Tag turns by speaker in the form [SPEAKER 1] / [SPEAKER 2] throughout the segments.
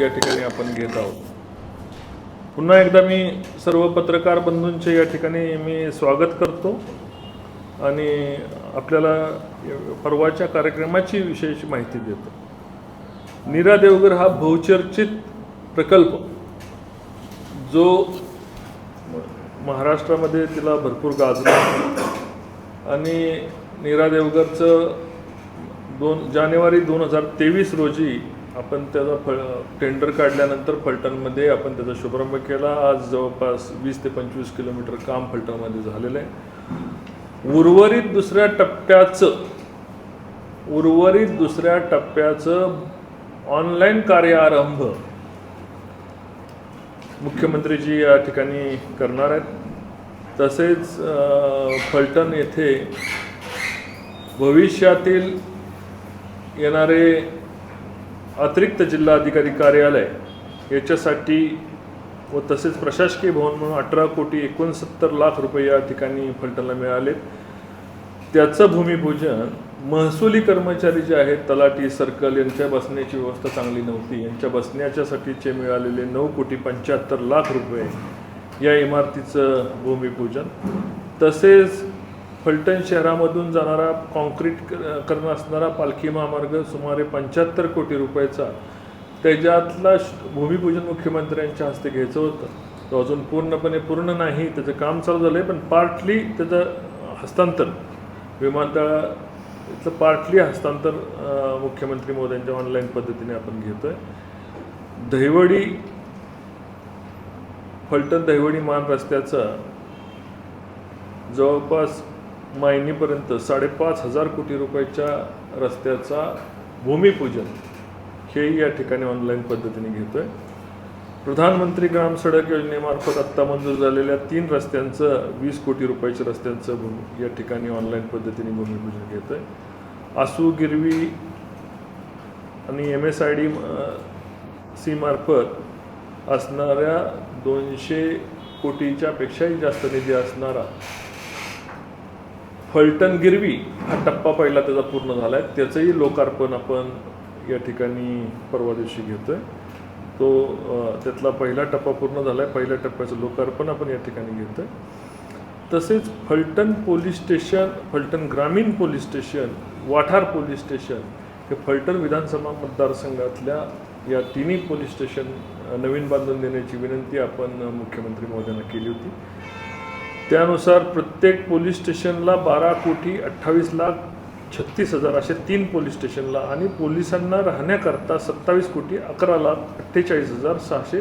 [SPEAKER 1] या ठिकाणी आपण घेत आहोत. पुन्हा एकदा मी सर्व पत्रकार बंधूंचे या ठिकाणी मी स्वागत करतो. आणि आपल्याला परवाच्या कार्यक्रमाची विशेष माहिती देतो. नीरा देवगर हा बहुचर्चित प्रकल्प जो महाराष्ट्रामध्ये तिला भरपूर गाजला आणि नीरा देवगरचं दोन जानेवारी दोन हजार तेवीस रोजी आपण त्याचा फळ टेंडर काढल्यानंतर फलटणमध्ये आपण त्याचा शुभारंभ केला. आज जवळपास वीस ते पंचवीस किलोमीटर काम फलटणमध्ये झालेलं आहे. उर्वरित दुसऱ्या टप्प्याचं उर्वरित दुसऱ्या टप्प्याचं ऑनलाईन कार्यारंभ मुख्यमंत्रीजी या ठिकाणी करणार आहेत. तसेच फलटण येथे भविष्यातील येणारे अतिरिक्त जिल्हाधिकारी कार्यालय याच्यासाठी व तसेच प्रशासकीय भवन म्हणून अठरा कोटी एकोणसत्तर लाख रुपये या ठिकाणी फलटणला मिळालेत त्याचं भूमिपूजन महसुली कर्मचारी जे आहेत तलाटी सर्कल यांच्या बसण्याची व्यवस्था चांगली नव्हती. यांच्या बसण्याच्यासाठीचे मिळालेले नऊ कोटी पंच्याहत्तर लाख रुपये या इमारतीचं भूमिपूजन. तसेच फलटण शहरामधून जाणारा कॉन्क्रीट करणं करण असणारा पालखी महामार्ग सुमारे पंच्याहत्तर कोटी रुपयाचा त्याच्यातला श- भूमिपूजन मुख्यमंत्र्यांच्या हस्ते घ्यायचं होतं. तो अजून पूर्णपणे पूर्ण नाही त्याचं काम चालू झालं आहे पण पार्टली त्याचं हस्तांतर विमानतळाचं पार्टली हस्तांतर मुख्यमंत्री मोद्यांच्या ऑनलाईन पद्धतीने आपण घेतो आहे दहिवडी फलटण दहिवडी मान रस्त्याचं जवळपास मायनीपर्यंत साडेपाच हजार कोटी रुपयाच्या रस्त्याचा भूमिपूजन हेही या ठिकाणी ऑनलाईन पद्धतीने घेतोय. प्रधानमंत्री ग्राम सडक योजनेमार्फत आत्ता मंजूर झालेल्या तीन रस्त्यांचं वीस कोटी रुपयाच्या रस्त्यांचं भूमी या ठिकाणी ऑनलाईन पद्धतीने भूमिपूजन आहे आसू गिरवी आणि एम एस आय डी सीमार्फत असणाऱ्या दोनशे कोटीच्या पेक्षाही जास्त निधी असणारा फलटण गिरवी हा टप्पा पहिला त्याचा पूर्ण झाला आहे त्याचंही लोकार्पण आपण या ठिकाणी परवा दिवशी घेतो आहे तो त्यातला पहिला टप्पा पूर्ण झाला आहे पहिल्या टप्प्याचं लोकार्पण आपण या ठिकाणी घेतो आहे तसेच फलटण पोलीस स्टेशन फलटण ग्रामीण police station Wathar police station हे फलटण विधानसभा मतदारसंघातल्या या तिन्ही पोलीस स्टेशन नवीन बांधून देण्याची विनंती आपण मुख्यमंत्री महोदयांना केली होती. त्यानुसार प्रत्येक पोलीस स्टेशनला बारा कोटी अठ्ठावीस लाख छत्तीस हजार असे तीन पोलीस स्टेशनला आणि पोलिसांना राहण्याकरता सत्तावीस कोटी अकरा लाख अठ्ठेचाळीस हजार सहाशे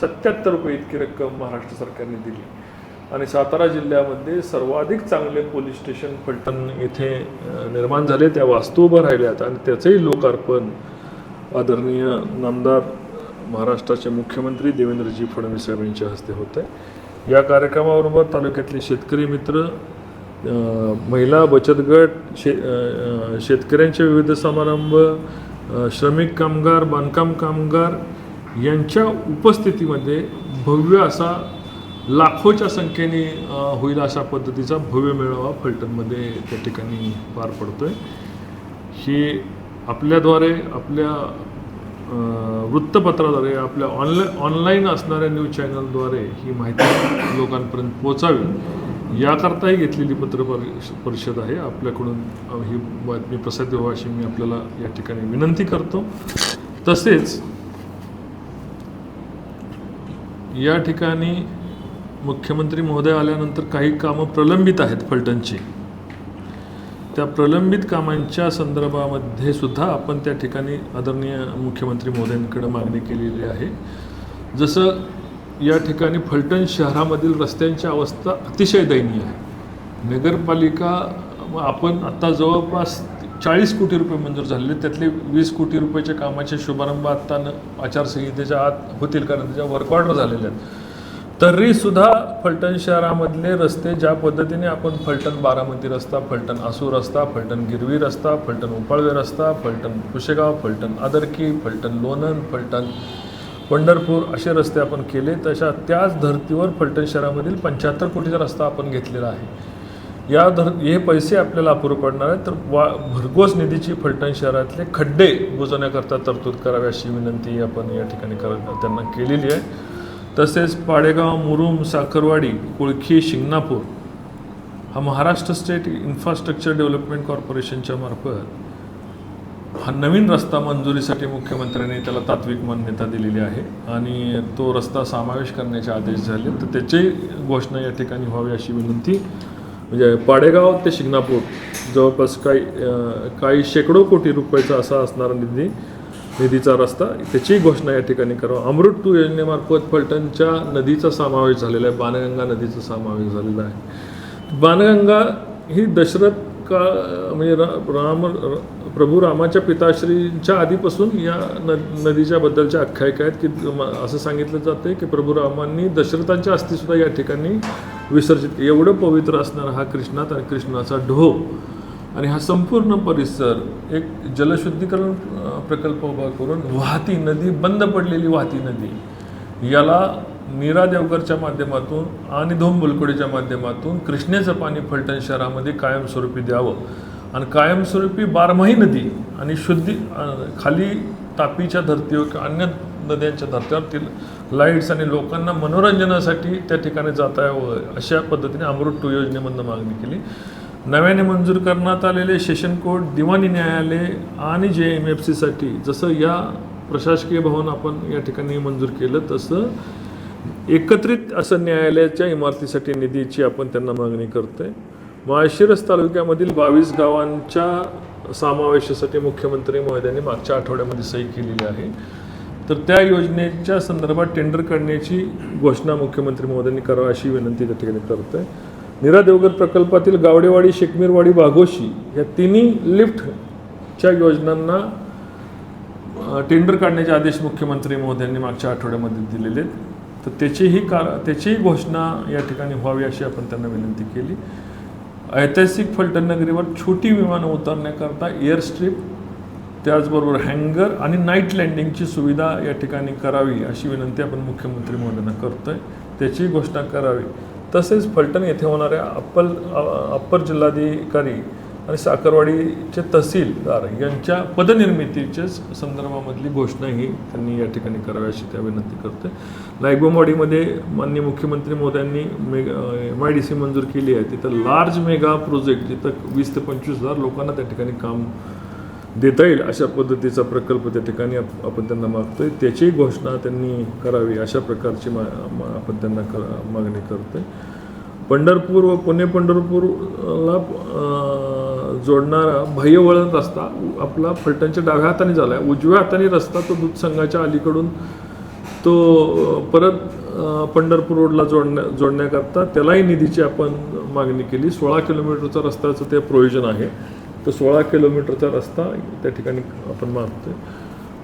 [SPEAKER 1] सत्याहत्तर रुपये इतकी रक्कम महाराष्ट्र सरकारने दिली. आणि सातारा जिल्ह्यामध्ये सर्वाधिक चांगले पोलीस स्टेशन फलटण येथे निर्माण झाले. त्या वास्तू उभं राहिल्यात आणि त्याचंही लोकार्पण आदरणीय नामदार महाराष्ट्राचे मुख्यमंत्री देवेंद्रजी फडणवीस यांच्या हस्ते होत आहे या कार्यक्रमाबरोबर तालुक्यातले शेतकरी मित्र महिला बचत गट शे शेतकऱ्यांचे विविध समारंभ श्रमिक कामगार बांधकाम कामगार यांच्या उपस्थितीमध्ये भव्य असा लाखोच्या संख्येने होईल अशा पद्धतीचा भव्य मेळावा फलटणमध्ये त्या ठिकाणी पार पडतो आहे ही आपल्याद्वारे आपल्या वृत्तपत्राद्वारे आपल्या ऑनलाईन ऑनलाईन असणाऱ्या न्यूज चॅनलद्वारे ही माहिती लोकांपर्यंत पोचावी याकरताही घेतलेली पत्र परिष- परिषद आहे. आपल्याकडून ही बातमी प्रसिद्ध व्हावी अशी मी आपल्याला या ठिकाणी विनंती करतो. तसेच या ठिकाणी मुख्यमंत्री महोदय आल्यानंतर काही कामं प्रलंबित आहेत फलटणची. त्या प्रलंबित कामांच्या संदर्भामध्ये सुद्धा आपण त्या ठिकाणी आदरणीय मुख्यमंत्री महोदयांकडे मागणी केलेली आहे. जसं या ठिकाणी फलटण शहरामधील रस्त्यांची अवस्था अतिशय दयनीय आहे. नगरपालिका आपण आत्ता जवळपास चाळीस कोटी रुपये मंजूर झालेले त्यातले वीस कोटी रुपयाच्या कामाचे शुभारंभ आत्ता न आचारसंहितेच्या आत होतील कारण त्याच्या वर्क ऑर्डर झालेल्या आहेत. तरीसुद्धा फलटण शहरामधले रस्ते ज्या पद्धतीने आपण फलटण बारामती रस्ता फलटण आसू रस्ता फलटण गिरवी रस्ता फलटण उपाळवे रस्ता फलटण कुशेगाव फलटण आदरकी फलटण लोणंद फलटण पंढरपूर असे रस्ते आपण केले तशा त्याच धर्तीवर फलटण शहरामधील पंच्याहत्तर कोटीचा रस्ता आपण घेतलेला आहे. या धर हे पैसे आपल्याला अपुरे पडणार आहेत तर वा भरघोस निधीची फलटण शहरातले खड्डे बुजवण्याकरता तरतूद करावी अशी विनंती आपण या ठिकाणी कर त्यांना केलेली आहे. तसेच पाडेगाव मुरुम साखरवाडी कुळखी शिंगणापूर हा महाराष्ट्र स्टेट इन्फ्रास्ट्रक्चर डेव्हलपमेंट कॉर्पोरेशनच्या मार्फत हा नवीन रस्ता मंजुरीसाठी मुख्यमंत्र्यांनी त्याला तात्विक मान्यता दिलेली आहे आणि तो रस्ता समावेश करण्याचे आदेश झाले. तर त्याची घोषणा या ठिकाणी व्हावी अशी विनंती. म्हणजे पाडेगाव ते शिंगणापूर जवळपास काही काही शेकडो कोटी रुपयाचा असा असणारा निधी निधीचा रस्ता त्याची घोषणा या ठिकाणी करावं. अमृत टू योजनेमार्फत फलटणच्या नदीचा समावेश झालेला आहे बाणगंगा नदीचा समावेश झालेला आहे. बाणगंगा ही दशरथ का म्हणजे रा राम र- प्रभू रामाच्या पिताश्रींच्या आधीपासून या न नदीच्या बद्दलच्या आख्यायिका आहेत की असं सांगितलं जातं की प्रभू रामांनी दशरथांच्या अस्थिसुद्धा या ठिकाणी विसर्जित एवढं पवित्र असणारा हा कृष्णात आणि कृष्णाचा ढो आणि हा संपूर्ण परिसर एक जलशुद्धीकरण प्रकल्प उभा करून वाहती नदी बंद पडलेली वाहती नदी याला मीरा देवगरच्या माध्यमातून आणि धोम बुलकुडीच्या माध्यमातून कृष्णेचं पाणी फलटण शहरामध्ये कायमस्वरूपी द्यावं. आणि कायमस्वरूपी बारमाही नदी आणि शुद्धी खाली तापीच्या धर्तीवर किंवा अन्य नद्यांच्या धर्तीवरतील लाईट्स आणि लोकांना मनोरंजनासाठी त्या ठिकाणी जाता यावं अशा पद्धतीने अमृत टू योजनेमधनं मागणी केली. नव्याने मंजूर करण्यात आलेले सेशन कोर्ट दिवाणी न्यायालय आणि जे एम एफ सीसाठी जसं या प्रशासकीय भवन आपण या ठिकाणी मंजूर केलं तसं एकत्रित असं न्यायालयाच्या इमारतीसाठी निधीची आपण त्यांना मागणी करतो आहे माळशिरस तालुक्यामधील बावीस गावांच्या समावेशासाठी मुख्यमंत्री महोदयांनी मागच्या आठवड्यामध्ये सही केलेली आहे. तर त्या योजनेच्या संदर्भात टेंडर काढण्याची घोषणा मुख्यमंत्री महोदयांनी करावी अशी विनंती त्या ठिकाणी करतोय. निरा देवगर प्रकल्पातील गावडेवाडी शेकमीरवाडी बाघोशी या तिन्ही लिफ्टच्या योजनांना टेंडर काढण्याचे आदेश मुख्यमंत्री महोदयांनी मागच्या आठवड्यामध्ये दिलेले आहेत. तर त्याचीही कार त्याचीही घोषणा या ठिकाणी व्हावी अशी आपण त्यांना विनंती केली. ऐतिहासिक फलटण नगरीवर छोटी विमानं उतरण्याकरता एअर स्ट्रीप त्याचबरोबर हँगर आणि नाईट लँडिंगची सुविधा या ठिकाणी करावी अशी विनंती आपण मुख्यमंत्री महोदयांना करतोय. त्याचीही घोषणा करावी. तसेच फलटण येथे होणाऱ्या अप्पल अप्पर जिल्हाधिकारी आणि साखरवाडीचे तहसीलदार यांच्या पदनिर्मितीच्या संदर्भामधली घोषणा ही त्यांनी या ठिकाणी करावी अशी त्या विनंती करते लायगोमवाडीमध्ये माननीय मुख्यमंत्री मोद्यांनी mega M I D C मंजूर केली आहे. तिथं लार्ज मेगा प्रोजेक्ट जिथं वीस ते पंचवीस हजार लोकांना त्या ठिकाणी काम देता येईल अशा पद्धतीचा प्रकल्प त्या ठिकाणी आपण त्यांना मागतोय. त्याची घोषणा त्यांनी करावी अशा प्रकारची मा आपण त्यांना कर मागणी करतोय. पंढरपूर व पुणे पंढरपूरला जोडणारा बाह्यवळण रस्ता आपला फलटणच्या डाव्या हाताने झाला आहे उजव्या हाताने रस्ता तो दूध संघाच्या अलीकडून तो परत पंढरपूर रोडला जोडण्या जोडण्याकरता त्यालाही निधीची आपण मागणी केली. सोळा किलोमीटरचा रस्त्याचं ते प्रोविजन आहे. तर सोळा किलोमीटरचा रस्ता त्या ठिकाणी आपण मागतोय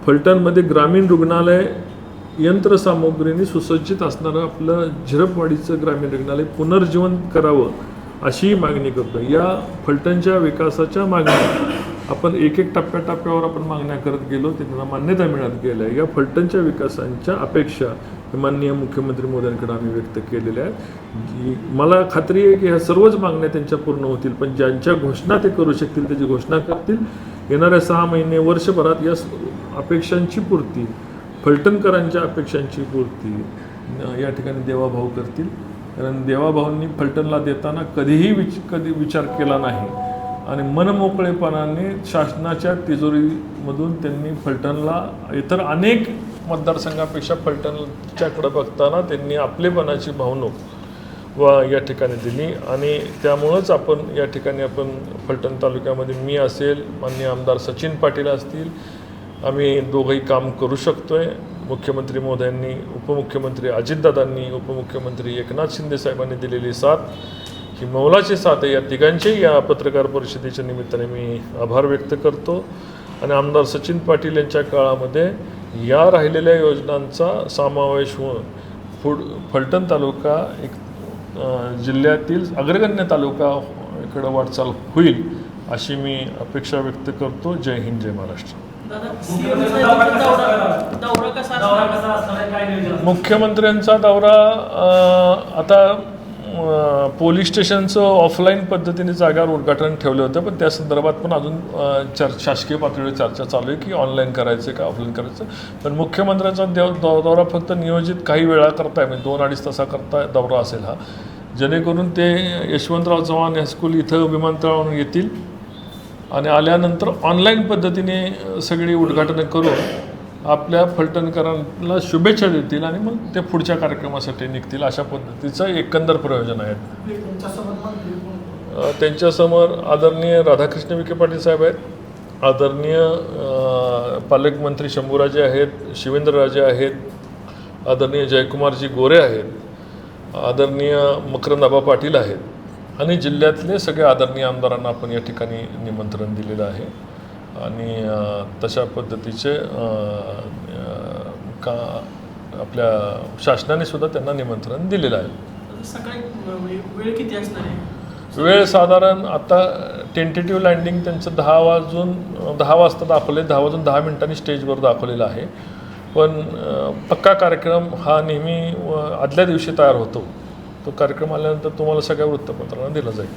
[SPEAKER 1] फलटणमध्ये ग्रामीण रुग्णालय यंत्रसामुग्रीने सुसज्जित असणारं आपलं झिरपवाडीचं ग्रामीण रुग्णालय पुनर्जीवन करावं अशी मागणी करतो या फलटणच्या विकासाच्या मागणी आपण एक एक टप्प्याटप्प्यावर आपण मागण्या करत गेलो ते त्यांना मान्यता मिळत गेल्या. या फलटणच्या विकासांच्या अपेक्षा हे माननीय मुख्यमंत्री मोदयांकडे आम्ही व्यक्त केलेल्या आहेत. जी- मला खात्री आहे की ह्या सर्वच मागण्या त्यांच्या पूर्ण होतील पण ज्यांच्या घोषणा ते करू शकतील त्याची घोषणा करतील. येणाऱ्या सहा महिने वर्षभरात या अपेक्षांची पूर्ती फलटणकरांच्या अपेक्षांची पूर्ती या ठिकाणी देवाभाऊ करतील. कारण देवाभाऊंनी फलटणला देताना कधीही विच कधी विचार केला नाही. आणि मनमोकळेपणाने शासनाच्या तिजोरीमधून त्यांनी फलटणला इतर अनेक मतदारसंघापेक्षा फलटणच्याकडे बघताना त्यांनी आपलेपणाची भावणूक व या ठिकाणी दिली. आणि त्यामुळंच आपण या ठिकाणी आपण फलटण तालुक्यामध्ये मी असेल माननीय आमदार सचिन पाटील असतील आम्ही दोघंही काम करू शकतो आहे मुख्यमंत्री महोदयांनी उपमुख्यमंत्री अजितदादांनी उपमुख्यमंत्री एकनाथ शिंदे साहेबांनी दिलेली साथ. ही मौलाची साथ आहे या तिघांचे या पत्रकार परिषदेच्या निमित्ताने मी आभार व्यक्त करतो. आणि आमदार सचिन पाटील यांच्या काळामध्ये या राहिलेल्या योजनांचा समावेश होऊन पुढ फलटण तालुका एक जिल्ह्यातील अग्रगण्य तालुका इकडं वाटचाल होईल अशी मी अपेक्षा व्यक्त करतो. जय हिंद जय महाराष्ट्र. मुख्यमंत्र्यांचा दौरा आता पोलीस स्टेशनचं ऑफलाईन पद्धतीने जागावर उद्घाटन ठेवलं होतं पण त्या संदर्भात पण अजून चर शासकीय पातळीवर चर्चा चालू आहे की ऑनलाईन करायचं का ऑफलाईन करायचं पण मुख्यमंत्र्यांचा देव दौ- दौरा फक्त नियोजित काही वेळा करताय म्हणजे दोन अडीच तासा करता दौरा असेल हा. जेणेकरून ते यशवंतराव चव्हाण हायस्कूल इथं विमानतळावरून येतील आणि आल्यानंतर ऑनलाईन पद्धतीने सगळी उद्घाटनं करून आपल्या फलटणकरांना शुभेच्छा देतील आणि मग ते पुढच्या कार्यक्रमासाठी निघतील अशा पद्धतीचं एकंदर प्रयोजन आहे. त्यांच्यासमोर आदरणीय राधाकृष्ण विखे पाटील साहेब आहेत आदरणीय पालकमंत्री शंभूराजे आहेत शिवेंद्रराजे आहेत आदरणीय जयकुमारजी गोरे आहेत आदरणीय मकरंदाबा पाटील आहेत आणि जिल्ह्यातले सगळे आदरणीय आमदारांना आपण या ठिकाणी निमंत्रण दिलेलं आहे. आणि तशा पद्धतीचे का आपल्या शासनाने सुद्धा त्यांना निमंत्रण दिलेलं आहे.
[SPEAKER 2] सकाळी म्हणजे वेळ किती असणार आहे?
[SPEAKER 1] वेळ साधारण आता टेंटेटिव्ह लँडिंग त्यांचं दहा वाजून दहा वाजता दाखवले दहा वाजून दहा मिनिटांनी स्टेजवर दाखवलेलं आहे. पण पक्का कार्यक्रम हा नेहमी आदल्या दिवशी तयार होतो. तो कार्यक्रम आल्यानंतर तुम्हाला सगळ्या वृत्तपत्रांना दिला जाईल.